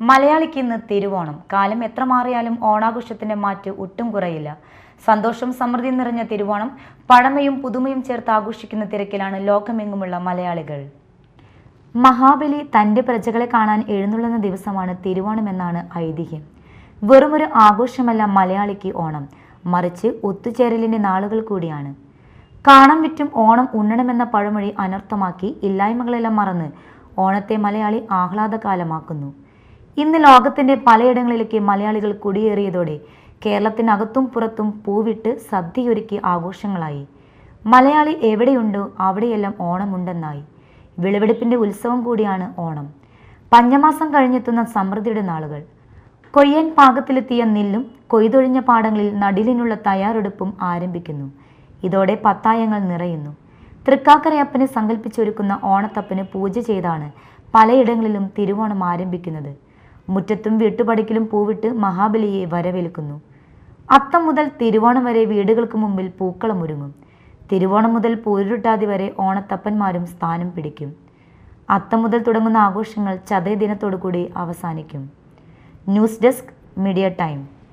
മലയാളിക്ക് ഇന്ന് തിരുവോണം. കാലം എത്ര മാറിയാലും ഓണാഘോഷത്തിന്റെ മാറ്റ് ഒട്ടും കുറയില്ല. സന്തോഷം സമൃദ്ധി നിറഞ്ഞ തിരുവോണം പഴമയും പുതുമയും ചേർത്ത് ആഘോഷിക്കുന്ന തിരക്കിലാണ് ലോകമെങ്ങുമുള്ള മലയാളികൾ. മഹാബലി തന്റെ പ്രജകളെ കാണാൻ എഴുന്നള്ളുന്ന ദിവസമാണ് തിരുവോണമെന്നാണ് ഐതിഹ്യം. വെറുമൊരു ആഘോഷമല്ല മലയാളിക്ക് ഓണം. മറിച്ച് ഒത്തുചേരലിന്റെ നാളുകൾ കൂടിയാണ്. കാണം വിറ്റും ഓണം ഉണ്ണണമെന്ന പഴമൊഴി അനർത്ഥമാക്കി ഇല്ലായ്മകളെല്ലാം മറന്ന് ഓണത്തെ മലയാളി ആഹ്ലാദകാലമാക്കുന്നു. ഇന്ന് ലോകത്തിന്റെ പലയിടങ്ങളിലേക്ക് മലയാളികൾ കുടിയേറിയതോടെ കേരളത്തിനകത്തും പുറത്തും പൂവിട്ട് സദ്യയൊരുക്കി ആഘോഷങ്ങളായി. മലയാളി എവിടെയുണ്ടോ അവിടെയെല്ലാം ഓണമുണ്ടെന്നായി. വിളവെടുപ്പിന്റെ ഉത്സവം കൂടിയാണ് ഓണം. പഞ്ഞമാസം കഴിഞ്ഞെത്തുന്ന സമൃദ്ധിയുടെ നാളുകൾ. കൊയ്യാൻ പാകത്തിലെത്തിയ നെല്ലും കൊയ്തൊഴിഞ്ഞ പാടങ്ങളിൽ നടിലിനുള്ള തയ്യാറെടുപ്പും ആരംഭിക്കുന്നു. ഇതോടെ പത്തായങ്ങൾ നിറയുന്നു. തൃക്കാക്കരയപ്പനെ സങ്കല്പിച്ചൊരുക്കുന്ന ഓണത്തപ്പന് പൂജ ചെയ്താണ് പലയിടങ്ങളിലും തിരുവോണം ആരംഭിക്കുന്നത്. മുറ്റത്തും വീട്ടുപടിക്കലും പൂവിട്ട് മഹാബലിയെ വരവേൽക്കുന്നു. അത്തം മുതൽ തിരുവോണം വരെ വീടുകൾക്ക് മുമ്പിൽ പൂക്കളം ഒരുങ്ങും. തിരുവോണം മുതൽ പൂരുരുട്ടാതി വരെ ഓണത്തപ്പന്മാരും സ്ഥാനം പിടിക്കും. അത്തം മുതൽ തുടങ്ങുന്ന ആഘോഷങ്ങൾ ചതയ ദിനത്തോടു കൂടി അവസാനിക്കും. News desk media time.